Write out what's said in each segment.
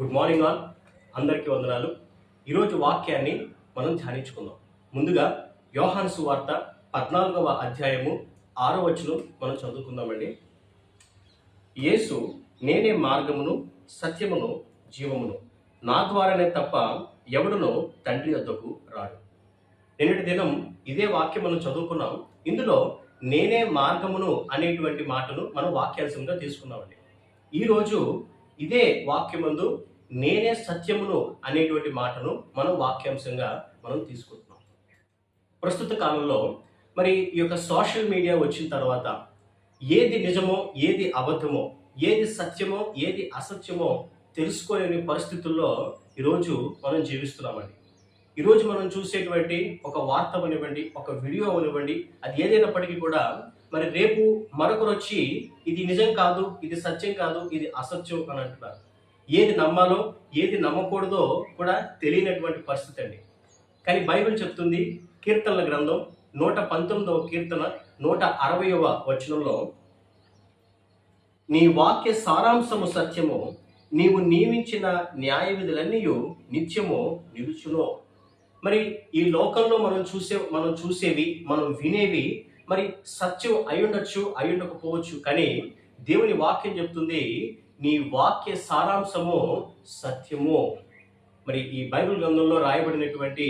Good morning all. అందరికీ వందనాలు. ఈరోజు వాక్యాన్ని మనం ధ్యానించుకుందాం. ముందుగా యోహాను సువార్త పద్నాలుగవ అధ్యాయము ఆరో వచ్చును మనం చదువుకుందామండి. యేసు నేనే మార్గమును సత్యమును జీవమును. నా ద్వారానే తప్ప ఎవడునో తండ్రి వద్దకు రాడు. నిన్నటి దినం ఇదే వాక్యం మనం చదువుకున్నాం. ఇందులో నేనే మార్గమును అనేటువంటి మాటను మనం వాక్యాంశంగా తీసుకున్నామండి. ఈరోజు ఇదే వాక్యమందు నేనే సత్యమును అనేటువంటి మాటను మనం వాక్యాంశంగా మనం తీసుకుంటున్నాం. ప్రస్తుత కాలంలో మరి ఈ యొక్క సోషల్ మీడియా వచ్చిన తర్వాత ఏది నిజమో ఏది అబద్ధమో ఏది సత్యమో ఏది అసత్యమో తెలుసుకోలేని పరిస్థితుల్లో ఈరోజు మనం జీవిస్తున్నామండి. ఈరోజు మనం చూసేటువంటి ఒక వార్త అవనివ్వండి ఒక వీడియో అవనివ్వండి అది ఏదైనప్పటికీ కూడా మరి రేపు మరొకరు వచ్చి ఇది నిజం కాదు ఇది సత్యం కాదు ఇది అసత్యం అని అంటున్నారు. ఏది నమ్మాలో ఏది నమ్మకూడదో కూడా తెలియనటువంటి పరిస్థితి అండి. కానీ బైబిల్ చెప్తుంది కీర్తనల గ్రంథం నూట పంతొమ్మిదవ కీర్తన నూట అరవయవ వచనంలో నీ వాక్య సారాంశము సత్యము నీవు నియమించిన న్యాయ విధులన్నీ నిత్యము నిలుచునో. మరి ఈ లోకంలో మనం చూసే మనం చూసేవి మనం వినేవి మరి సత్యం అయ్యుండొచ్చు అయ్యుండకపోవచ్చు. కానీ దేవుని వాక్యం చెప్తుంది నీ వాక్య సారాంశము సత్యము. మరి ఈ బైబిల్ గ్రంథంలో రాయబడినటువంటి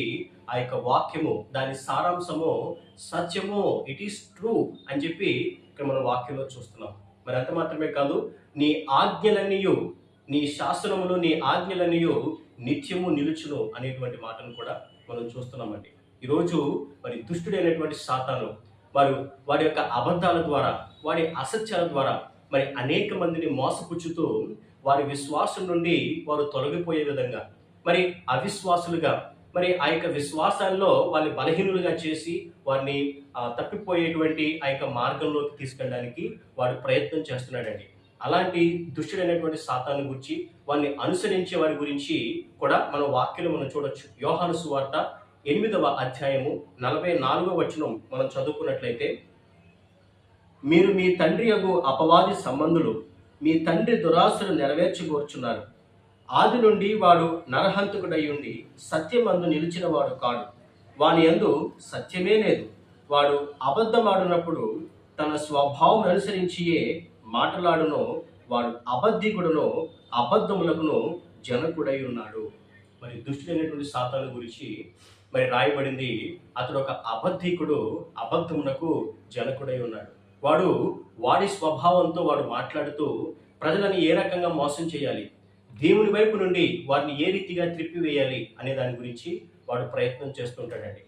ఆ యొక్క వాక్యము దాని సారాంశము సత్యము. ఇట్ ఈస్ ట్రూ అని చెప్పి ఇక్కడ మనం వాక్యంలో చూస్తున్నాం. మరి అంత మాత్రమే కాదు నీ ఆజ్ఞలన్నీయు నీ శాస్త్రములు నీ ఆజ్ఞలన్నీయు నిత్యము నిలుచును అనేటువంటి మాటను కూడా మనం చూస్తున్నామండి. ఈరోజు మరి దుష్టుడైనటువంటి సాతాను వారు వారి యొక్క అబద్ధాల ద్వారా వారి అసత్యాల ద్వారా మరి అనేక మందిని మోసపుచ్చుతూ వారి విశ్వాసం నుండి వారు తొలగిపోయే విధంగా మరి అవిశ్వాసులుగా మరి ఆ యొక్క విశ్వాసాల్లో వారిని బలహీనులుగా చేసి వారిని తప్పిపోయేటువంటి ఆ యొక్క మార్గంలోకి తీసుకెళ్ళడానికి వాడు ప్రయత్నం చేస్తున్నాడండి. అలాంటి దుష్టుడైనటువంటి సాతాను గురించి వారిని అనుసరించే వారి గురించి కూడా మన వాక్యలు మనం చూడొచ్చు. యోహాను సువార్త ఎనిమిదవ అధ్యాయము నలభై నాలుగవ వచనం మనం చదువుకున్నట్లయితే మీరు మీ తండ్రి యొక్క అపవాది సంబంధులు మీ తండ్రి దురాశలు నెరవేర్చగోర్చున్నారు ఆది నుండి వాడు నరహంతకుడై ఉండి సత్యమందు నిలిచిన వాడు కాడు. వాని యందు సత్యమే లేదు. వాడు అబద్ధమాడినప్పుడు తన స్వభావం అనుసరించియే మాటలాడునో వాడు అబద్ధికుడునో అబద్ధములకును జనకుడై ఉన్నాడు మరి దుష్టుడైనటువంటి సాతాను గురించి మరి రాయబడింది అతడు ఒక అబద్ధికుడు అబద్ధమునకు జనకుడై ఉన్నాడు. వాడు వాడి స్వభావంతో వాడు మాట్లాడుతూ ప్రజలను ఏ రకంగా మోసం చేయాలి? దేవుని వైపు నుండి వారిని ఏ రీతిగా త్రిప్పివేయాలి అనే దాని గురించి వాడు ప్రయత్నం చేస్తుంటాడండి.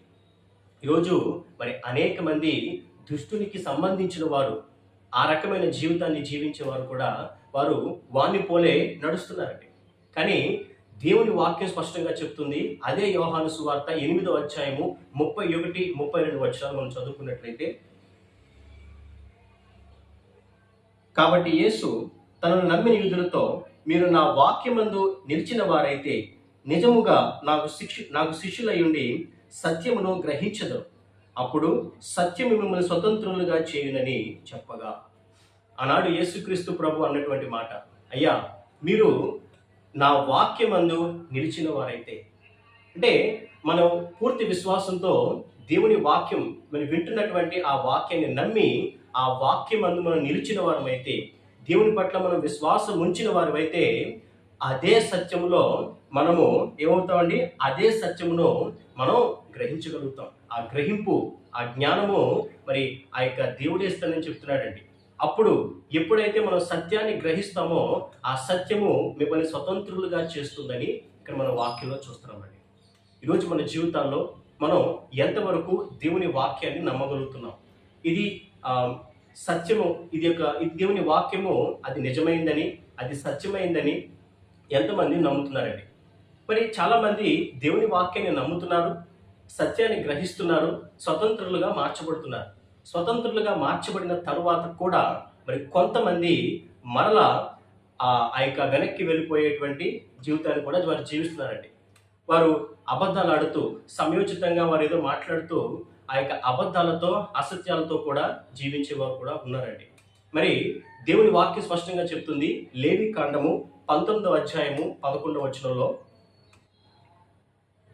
ఈరోజు మరి అనేక మంది దుష్టునికి సంబంధించిన వారు ఆ రకమైన జీవితాన్ని జీవించే వారు కూడా వారు వాణ్ణి పోలే నడుస్తున్నారండి. కానీ దేవుని వాక్యం స్పష్టంగా చెప్తుంది. అదే యోహాను సువార్త ఎనిమిదో అధ్యాయము ముప్పై ఒకటి ముప్పై రెండు వచ్చాలు మనం చదువుకున్నట్లయితే. కాబట్టి యేసు తనను నమ్మిన యూదులతో మీరు నా వాక్యమందు నిలిచిన వారైతే నిజముగా నాకు శిక్ష నాకు శిష్యులయ్యుండి సత్యమును గ్రహించదు. అప్పుడు సత్యము మిమ్మల్ని స్వతంత్రులుగా చేయునని చెప్పగా. ఆనాడు యేసుక్రీస్తు ప్రభు అన్నటువంటి మాట. అయ్యా మీరు నా వాక్యమందు నిలిచిన వారైతే అంటే మనం పూర్తి విశ్వాసంతో దేవుని వాక్యం మనం వింటున్నటువంటి ఆ వాక్యాన్ని నమ్మి ఆ వాక్యం అందు మనం నిలిచిన వారమైతే దేవుని పట్ల మనం విశ్వాసం ఉంచిన వారమైతే అదే సత్యంలో మనము ఏమవుతామండి? అదే సత్యమును మనం గ్రహించగలుగుతాం. ఆ గ్రహింపు ఆ జ్ఞానము మరి ఆ యొక్క దేవుడే ఇస్తానని చెప్తున్నాడండి. అప్పుడు ఎప్పుడైతే మనం సత్యాన్ని గ్రహిస్తామో ఆ సత్యము మిమ్మల్ని స్వతంత్రులుగా చేస్తుందని ఇక్కడ మనం వాక్యంలో చూస్తున్నామండి. ఈరోజు మన జీవితాల్లో మనం ఎంతవరకు దేవుని వాక్యాన్ని నమ్మగలుగుతున్నాం? ఇది సత్యము ఇది యొక్క ఇది దేవుని వాక్యము అది నిజమైందని అది సత్యమైందని ఎంతమంది నమ్ముతున్నారండి? మరి చాలామంది దేవుని వాక్యాన్ని నమ్ముతున్నారు సత్యాన్ని గ్రహిస్తున్నారు స్వతంత్రులుగా మార్చబడుతున్నారు. స్వతంత్రులుగా మార్చబడిన తరువాత కూడా మరి కొంతమంది మరలా ఆ యొక్క వెనక్కి వెళ్ళిపోయేటువంటి జీవితాన్ని కూడా వారు జీవిస్తున్నారండి. వారు అబద్ధాలు ఆడుతూ సమయోచితంగా వారు ఏదో మాట్లాడుతూ ఆ యొక్క అబద్ధాలతో అసత్యాలతో కూడా జీవించే వారు కూడా ఉన్నారండి. మరి దేవుని వాక్యం స్పష్టంగా చెప్తుంది లేవి కాండము పంతొమ్మిదవ అధ్యాయము పదకొండవ వచనంలో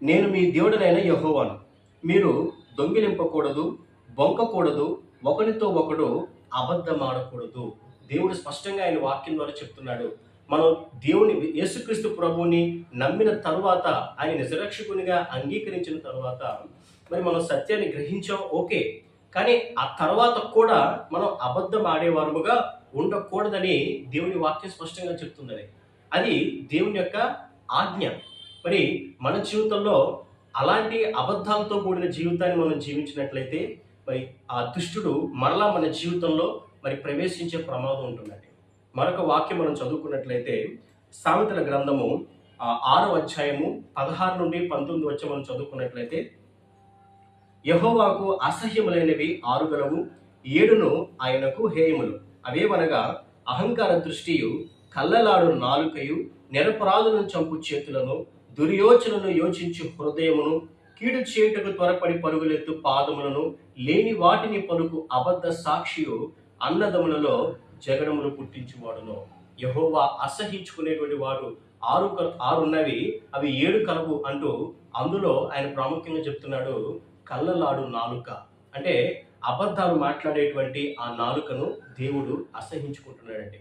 నేను మీ దేవుడనైన యహోవాను. మీరు దొంగిలింపకూడదు బొంకకూడదు ఒకరితో ఒకడు అబద్ధమాడకూడదు. దేవుడు స్పష్టంగా ఆయన వాక్యం ద్వారా చెప్తున్నాడు. మనం దేవుని యేసుక్రీస్తు ప్రభువుని నమ్మిన తరువాత ఆయన నిజరక్షకునిగా అంగీకరించిన తరువాత మరి మనం సత్యాన్ని గ్రహించాం ఓకే. కానీ ఆ తర్వాత కూడా మనం అబద్ధం ఆడేవారముగా ఉండకూడదని దేవుని వాక్యం స్పష్టంగా చెప్తుందని. అది దేవుని యొక్క ఆజ్ఞ. మరి మన జీవితంలో అలాంటి అబద్ధాలతో కూడిన జీవితాన్ని మనం జీవించినట్లయితే మరి ఆ దుష్టుడు మరలా మన జీవితంలో మరి ప్రవేశించే ప్రమాదం ఉంటుందండి. మరొక వాక్యం మనం చదువుకున్నట్లయితే సామెతల గ్రంథము ఆరో అధ్యాయము పదహారు నుండి పంతొమ్మిది వచ్చే మనం చదువుకున్నట్లయితే యహోవాకు అసహ్యములైనవి ఆరుగలవు ఏడును ఆయనకు హేయములు. అవేవనగా అహంకార దృష్టియు కళ్ళలాడు నాలుకయు నిరపరాధులను చంపు చేతులను దుర్యోచనను యోచించు హృదయమును కీడు చేయుటకు త్వరపడి పరుగులెత్తు పాదములను లేని వాటిని పలుకు అబద్ధ సాక్షియు అన్నదములలో జగడమును పుట్టించువాడును. యహోవా అసహించుకునేటువంటి వాడు ఆరు ఆరున్నవి అవి ఏడు కలవు అంటూ అందులో ఆయన ప్రాముఖ్యంగా చెప్తున్నాడు కళ్ళలాడు నాలుక. అంటే అబద్ధాలు మాట్లాడేటువంటి ఆ నాలుకను దేవుడు అసహించుకుంటున్నాడండి.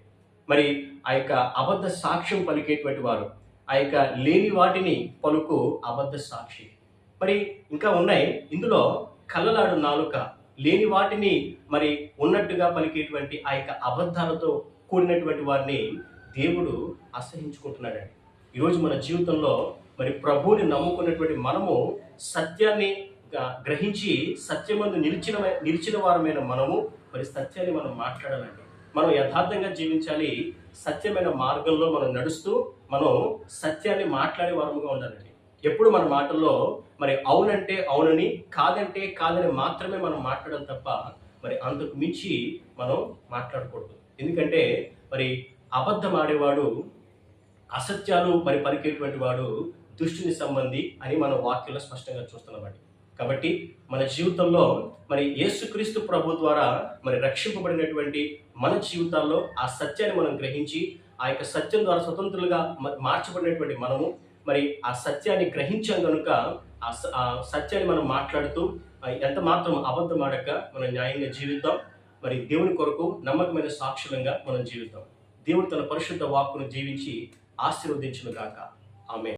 మరి ఆ యొక్క అబద్ధ సాక్ష్యం పలికేటువంటి వారు ఆ యొక్క లేని వాటిని పలుకు అబద్ధ సాక్షి. మరి ఇంకా ఉన్నాయి. ఇందులో కళ్ళలాడు నాలుక లేని వాటిని మరి ఉన్నట్టుగా పలికేటువంటి ఆ యొక్క అబద్ధాలతో కూడినటువంటి వారిని దేవుడు అసహించుకుంటున్నాడండి. ఈరోజు మన జీవితంలో మరి ప్రభువుని నమ్ముకున్నటువంటి మనము సత్యాన్ని గ్రహించి సత్యమందు నిలిచిన నిలిచిన వారమైన మనము మరి సత్యాన్ని మనం మాట్లాడాలండి. మనం యథార్థంగా జీవించాలి. సత్యమైన మార్గంలో మనం నడుస్తూ మనం సత్యాన్ని మాట్లాడే వారముగా ఉండాలండి. ఎప్పుడు మన మాటల్లో మరి అవునంటే అవునని కాదంటే కాదని మాత్రమే మనం మాట్లాడాలి తప్ప మరి అంతకు మించి మనం మాట్లాడకూడదు. ఎందుకంటే మరి అబద్ధం ఆడేవాడు అసత్యాలు మరి పలికేటువంటి వాడు దృష్టిని సంబంధి అని మనం వాక్యంలో స్పష్టంగా చూస్తున్నామండి కాబట్టి మన జీవితంలో మరి యేసుక్రీస్తు ప్రభు ద్వారా మరి రక్షింపబడినటువంటి మన జీవితాల్లో ఆ సత్యాన్ని మనం గ్రహించి ఆ యొక్క సత్యం ద్వారా స్వతంత్రులుగా మ- మార్చబడినటువంటి మనము మరి ఆ సత్యాన్ని గ్రహించాం కనుక ఆ స- ఆ సత్యాన్ని మనం మాట్లాడుతూ ఎంత మాత్రం అబద్ధం ఆడక మనం న్యాయంగా జీవిద్దాం. మరి దేవుని కొరకు నమ్మకమైన సాక్షులంగా మనం జీవిద్దాం. దేవుడు తన పరిశుద్ధ వాక్కును జీవించి ఆశీర్వదించును గాక. ఆమె